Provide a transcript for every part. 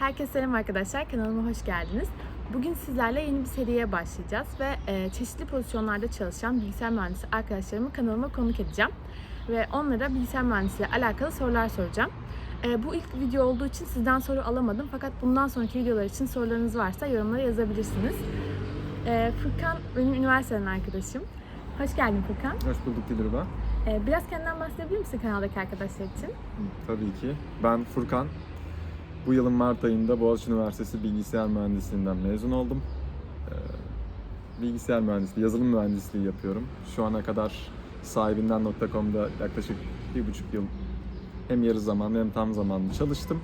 Herkese selam arkadaşlar, kanalıma hoş geldiniz. Bugün sizlerle yeni bir seriye başlayacağız ve e, çeşitli pozisyonlarda çalışan bilgisayar mühendisi arkadaşlarımı kanalıma konuk edeceğim. Ve onlara bilgisayar mühendisliği ile alakalı sorular soracağım. E, bu ilk video olduğu için sizden soru alamadım fakat bundan sonraki videolar için sorularınız varsa yorumlara yazabilirsiniz. E, Furkan benim üniversiteden arkadaşım. Hoş geldin Furkan. Hoş bulduk Dilruba. E, biraz kendinden bahsedebilir misin kanaldaki arkadaşlar için? Tabii ki. Ben Furkan. Bu yılın Mart ayında Boğaziçi Üniversitesi Bilgisayar Mühendisliğinden mezun oldum. Ee, Bilgisayar mühendisliği, yazılım mühendisliği yapıyorum. Şu ana kadar sahibinden.com'da yaklaşık bir buçuk yıl hem yarı zamanlı hem tam zamanlı çalıştım.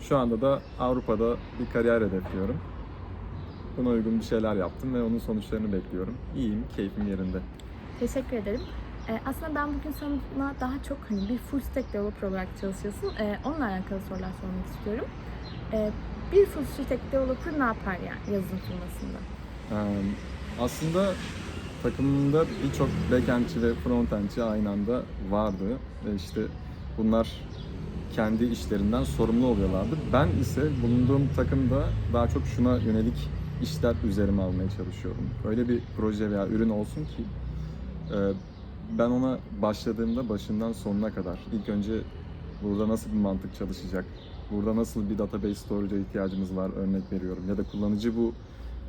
Şu anda da Avrupa'da bir kariyer hedefliyorum. Buna uygun bir şeyler yaptım ve onun sonuçlarını bekliyorum. İyiyim, keyfim yerinde. Teşekkür ederim. Ee, aslında ben bugün sana daha çok hani bir full stack developer olarak çalışıyorsun. Ee, onunla alakalı sorular sormak istiyorum. Ee, bir full stack developer ne yapar yani yazılım firmasında? Ee, aslında takımımda birçok backendçi ve frontendçi aynı anda vardı. Ve işte bunlar kendi işlerinden sorumlu oluyorlardı. Ben ise bulunduğum takımda daha çok şuna yönelik işler üzerime almaya çalışıyorum. Öyle bir proje veya ürün olsun ki e, ben ona başladığımda başından sonuna kadar ilk önce burada nasıl bir mantık çalışacak, burada nasıl bir database storage'a ihtiyacımız var örnek veriyorum ya da kullanıcı bu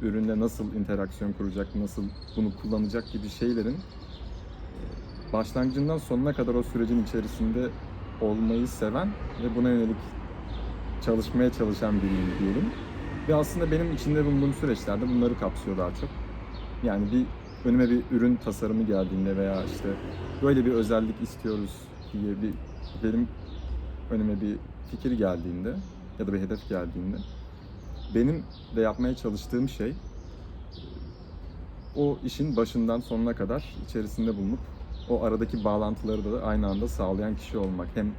ürünle nasıl interaksiyon kuracak, nasıl bunu kullanacak gibi şeylerin e, başlangıcından sonuna kadar o sürecin içerisinde olmayı seven ve buna yönelik çalışmaya çalışan biriyim diyelim. Ve aslında benim içinde bulunduğum süreçlerde bunları kapsıyor daha çok. Yani bir önüme bir ürün tasarımı geldiğinde veya işte böyle bir özellik istiyoruz diye bir benim önüme bir fikir geldiğinde ya da bir hedef geldiğinde benim de yapmaya çalıştığım şey o işin başından sonuna kadar içerisinde bulunup o aradaki bağlantıları da aynı anda sağlayan kişi olmak. Hem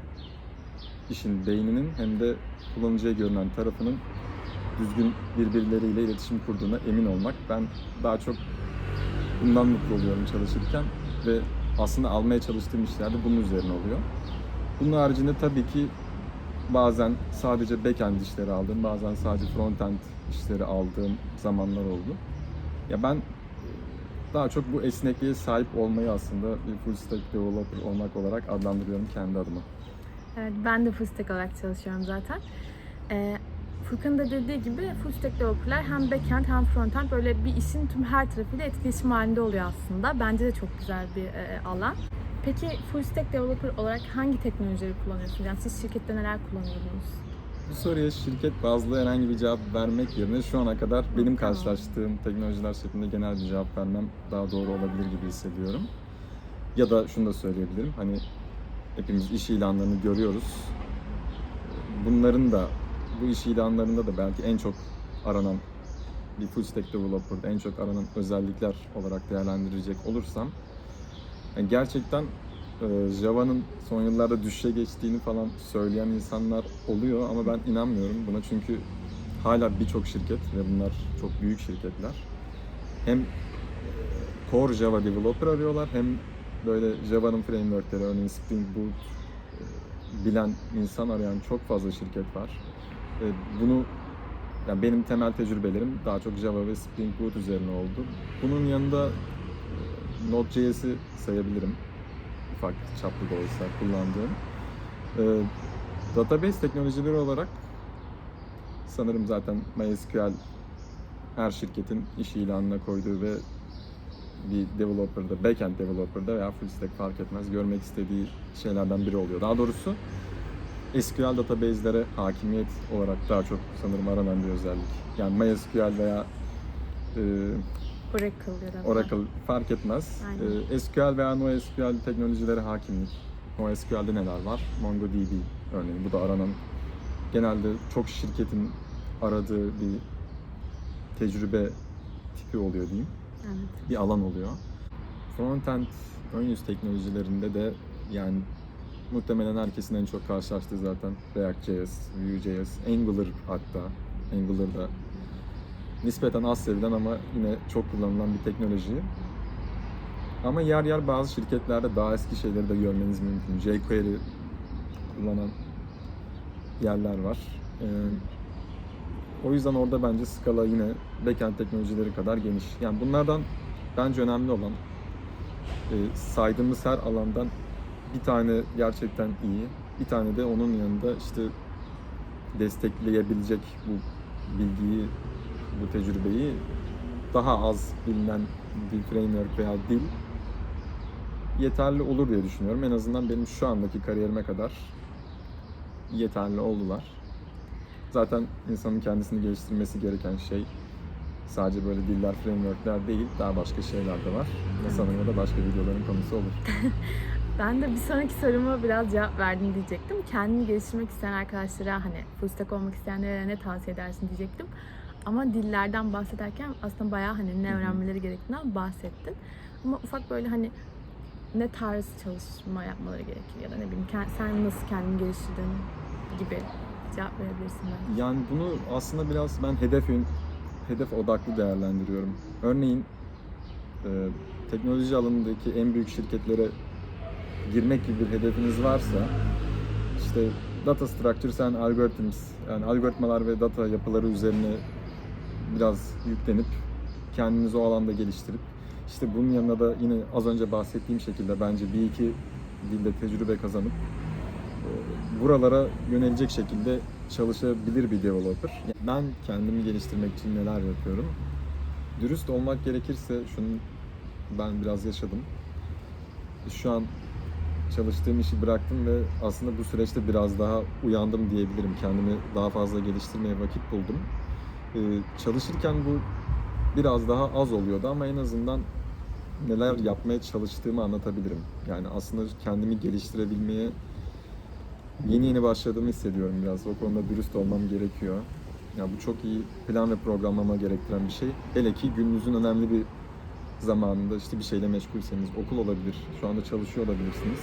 işin beyninin hem de kullanıcıya görünen tarafının düzgün birbirleriyle iletişim kurduğuna emin olmak. Ben daha çok bundan mutlu oluyorum çalışırken ve aslında almaya çalıştığım işler de bunun üzerine oluyor. Bunun haricinde tabii ki bazen sadece backend işleri aldığım, bazen sadece frontend işleri aldığım zamanlar oldu. Ya ben daha çok bu esnekliğe sahip olmayı aslında bir full stack developer olmak olarak adlandırıyorum kendi adıma. Evet, ben de full stack olarak çalışıyorum zaten. Ee, Furkan'ın da dediği gibi full stack developerlar hem backend hem frontend böyle bir işin tüm her tarafıyla etkileşim halinde oluyor aslında. Bence de çok güzel bir e, alan. Peki full stack developer olarak hangi teknolojileri kullanıyorsunuz? Yani siz şirkette neler kullanıyorsunuz? Bu soruya şirket bazlı herhangi bir cevap vermek yerine şu ana kadar benim karşılaştığım teknolojiler şeklinde genel bir cevap vermem daha doğru olabilir gibi hissediyorum. Ya da şunu da söyleyebilirim. Hani hepimiz iş ilanlarını görüyoruz. Bunların da bu iş ilanlarında da belki en çok aranan bir full stack developer, en çok aranan özellikler olarak değerlendirecek olursam yani gerçekten e, Java'nın son yıllarda düşüşe geçtiğini falan söyleyen insanlar oluyor ama ben inanmıyorum buna çünkü hala birçok şirket ve bunlar çok büyük şirketler hem e, core Java developer arıyorlar hem böyle Java'nın frameworkleri örneğin Spring Boot e, bilen insan arayan çok fazla şirket var. E, Bunu yani benim temel tecrübelerim daha çok Java ve Spring Boot üzerine oldu. Bunun yanında e, Node.js'i sayabilirim. Ufak çaplı da olsa kullandığım. E, database teknolojileri olarak sanırım zaten MySQL her şirketin iş ilanına koyduğu ve bir developer'da, backend developer'da veya full stack fark etmez görmek istediği şeylerden biri oluyor. Daha doğrusu SQL database'lere hakimiyet olarak daha çok sanırım aranan bir özellik. Yani MySQL veya e, Oracle ya da Oracle fark etmez. E, SQL veya NoSQL teknolojilere hakimlik. NoSQL'de neler var? MongoDB örneğin. Bu da aranan genelde çok şirketin aradığı bir tecrübe tipi oluyor diyeyim. Evet. Bir alan oluyor. Frontend ön yüz teknolojilerinde de yani muhtemelen herkesin en çok karşılaştığı zaten React.js, Vue.js, Angular hatta. Angular da nispeten az sevilen ama yine çok kullanılan bir teknoloji. Ama yer yer bazı şirketlerde daha eski şeyleri de görmeniz mümkün. jQuery kullanan yerler var. Ee, o yüzden orada bence skala yine backend teknolojileri kadar geniş. Yani bunlardan bence önemli olan e, saydığımız her alandan bir tane gerçekten iyi, bir tane de onun yanında işte destekleyebilecek bu bilgiyi, bu tecrübeyi daha az bilinen bir framework veya dil yeterli olur diye düşünüyorum. En azından benim şu andaki kariyerime kadar yeterli oldular. Zaten insanın kendisini geliştirmesi gereken şey sadece böyle diller, frameworkler değil, daha başka şeyler de var. Sanırım da başka videoların konusu olur. Ben de bir sonraki soruma biraz cevap verdim diyecektim. Kendini geliştirmek isteyen arkadaşlara hani stack olmak isteyenlere ne tavsiye edersin diyecektim. Ama dillerden bahsederken aslında bayağı hani ne öğrenmeleri gerektiğinden bahsettin. Ama ufak böyle hani ne tarz çalışma yapmaları gerekiyor ya da ne bileyim sen nasıl kendini geliştirdin gibi cevap verebilirsin belki. Yani bunu aslında biraz ben hedef hedef odaklı değerlendiriyorum. Örneğin e, teknoloji alanındaki en büyük şirketlere girmek gibi bir hedefiniz varsa işte data structures and algorithms yani algoritmalar ve data yapıları üzerine biraz yüklenip kendinizi o alanda geliştirip işte bunun yanında da yine az önce bahsettiğim şekilde bence bir iki dilde tecrübe kazanıp e, buralara yönelecek şekilde çalışabilir bir developer. Ben kendimi geliştirmek için neler yapıyorum? Dürüst olmak gerekirse şunu ben biraz yaşadım. Şu an çalıştığım işi bıraktım ve aslında bu süreçte biraz daha uyandım diyebilirim. Kendimi daha fazla geliştirmeye vakit buldum. Ee, çalışırken bu biraz daha az oluyordu ama en azından neler yapmaya çalıştığımı anlatabilirim. Yani aslında kendimi geliştirebilmeye yeni yeni başladığımı hissediyorum biraz. O konuda dürüst olmam gerekiyor. Ya bu çok iyi plan ve programlama gerektiren bir şey. Hele ki gününüzün önemli bir zamanında işte bir şeyle meşgulseniz, okul olabilir, şu anda çalışıyor olabilirsiniz.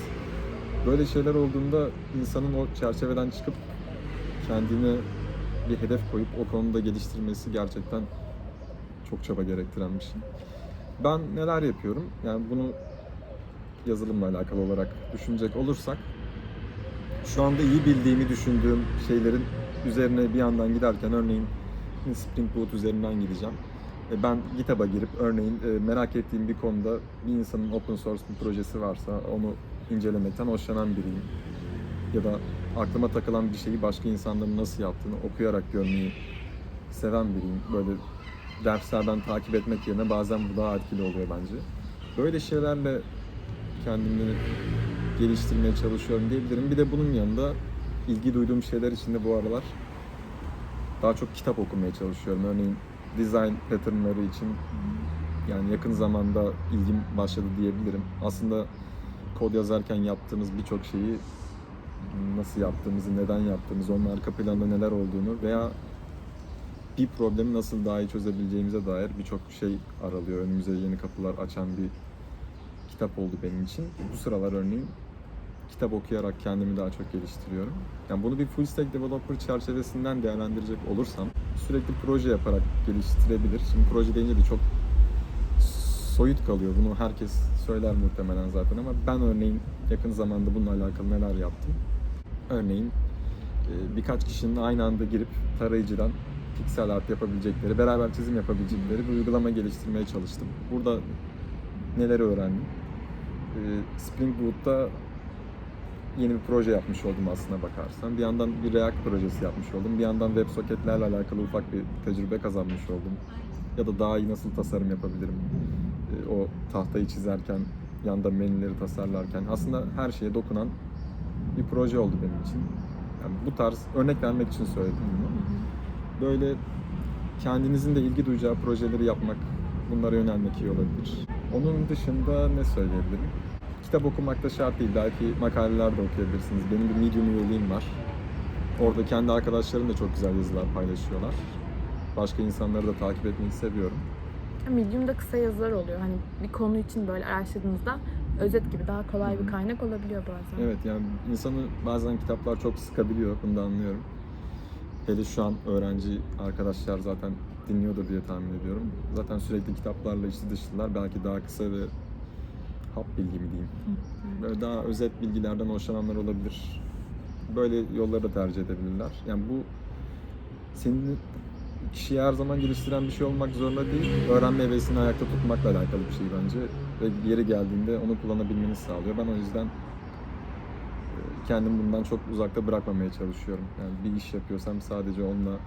Böyle şeyler olduğunda insanın o çerçeveden çıkıp kendine bir hedef koyup o konuda geliştirmesi gerçekten çok çaba gerektiren bir şey. Ben neler yapıyorum? Yani bunu yazılımla alakalı olarak düşünecek olursak şu anda iyi bildiğimi düşündüğüm şeylerin üzerine bir yandan giderken örneğin Spring Boot üzerinden gideceğim. E, Ben GitHub'a girip örneğin e, merak ettiğim bir konuda bir insanın open source bir projesi varsa onu incelemekten hoşlanan biriyim. Ya da aklıma takılan bir şeyi başka insanların nasıl yaptığını okuyarak görmeyi seven biriyim. Böyle derslerden takip etmek yerine bazen bu daha etkili oluyor bence. Böyle şeylerle kendimi geliştirmeye çalışıyorum diyebilirim. Bir de bunun yanında ilgi duyduğum şeyler için de bu aralar daha çok kitap okumaya çalışıyorum. Örneğin design patternları için yani yakın zamanda ilgim başladı diyebilirim. Aslında kod yazarken yaptığımız birçok şeyi nasıl yaptığımızı, neden yaptığımızı, onun arka planda neler olduğunu veya bir problemi nasıl daha iyi çözebileceğimize dair birçok şey aralıyor. Önümüze yeni kapılar açan bir kitap oldu benim için. Bu sıralar örneğin kitap okuyarak kendimi daha çok geliştiriyorum. Yani bunu bir full stack developer çerçevesinden değerlendirecek olursam sürekli proje yaparak geliştirebilir. Şimdi proje deyince de çok soyut kalıyor. Bunu herkes söyler muhtemelen zaten ama ben örneğin yakın zamanda bununla alakalı neler yaptım? Örneğin e, birkaç kişinin aynı anda girip tarayıcıdan piksel art yapabilecekleri, beraber çizim yapabilecekleri bir uygulama geliştirmeye çalıştım. Burada neler öğrendim? E, Spring Boot'ta yeni bir proje yapmış oldum aslına bakarsan. Bir yandan bir React projesi yapmış oldum. Bir yandan WebSocket'lerle alakalı ufak bir tecrübe kazanmış oldum. Ya da daha iyi nasıl tasarım yapabilirim? E, O tahtayı çizerken, yanda menüleri tasarlarken aslında her şeye dokunan bir proje oldu benim için. Yani bu tarz örnek vermek için söyledim bunu. Böyle kendinizin de ilgi duyacağı projeleri yapmak, bunlara yönelmek iyi olabilir. Onun dışında ne söyleyebilirim? Kitap okumak da şart değil. Belki makaleler de okuyabilirsiniz. Benim bir Medium üyeliğim var. Orada kendi arkadaşlarım da çok güzel yazılar paylaşıyorlar. Başka insanları da takip etmeyi seviyorum. Medium'da kısa yazılar oluyor. Hani bir konu için böyle araştırdığınızda özet gibi daha kolay bir kaynak olabiliyor bazen. Evet yani insanı bazen kitaplar çok sıkabiliyor. Bunu da anlıyorum. Hele şu an öğrenci arkadaşlar zaten dinliyordur diye tahmin ediyorum. Zaten sürekli kitaplarla içi dışlılar. Belki daha kısa ve hap bilgi mi diyeyim. Böyle daha özet bilgilerden hoşlananlar olabilir. Böyle yolları da tercih edebilirler. Yani bu senin kişiyi her zaman geliştiren bir şey olmak zorunda değil. Öğrenme hevesini ayakta tutmakla alakalı bir şey bence. Ve yeri geldiğinde onu kullanabilmeni sağlıyor. Ben o yüzden e, kendimi bundan çok uzakta bırakmamaya çalışıyorum. Yani bir iş yapıyorsam sadece onunla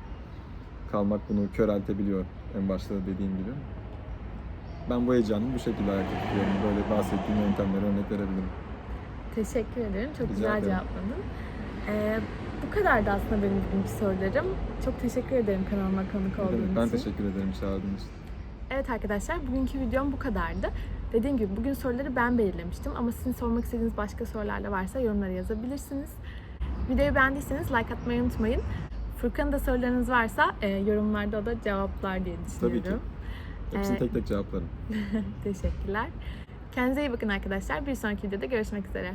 kalmak bunu köreltebiliyor en başta da dediğim gibi. Ben bu heyecanımı bu şekilde ayakta tutuyorum. Böyle bahsettiğim yöntemlere örnek verebilirim. Teşekkür ederim. Çok Rica güzel ederim. cevapladın. Ee, bu kadardı aslında benim bugünkü sorularım. Çok teşekkür ederim kanalıma konuk Ne olduğun demek, için. Ben teşekkür ederim çağırdığınız için. Evet arkadaşlar bugünkü videom bu kadardı. Dediğim gibi bugün soruları ben belirlemiştim ama sizin sormak istediğiniz başka sorular da varsa yorumlara yazabilirsiniz. Videoyu beğendiyseniz like atmayı unutmayın. Furkan'ın da sorularınız varsa e, yorumlarda da cevaplar diye Tabii düşünüyorum. ki. Hepsini tek tek cevaplarım. Teşekkürler. Kendinize iyi bakın arkadaşlar. Bir sonraki videoda görüşmek üzere.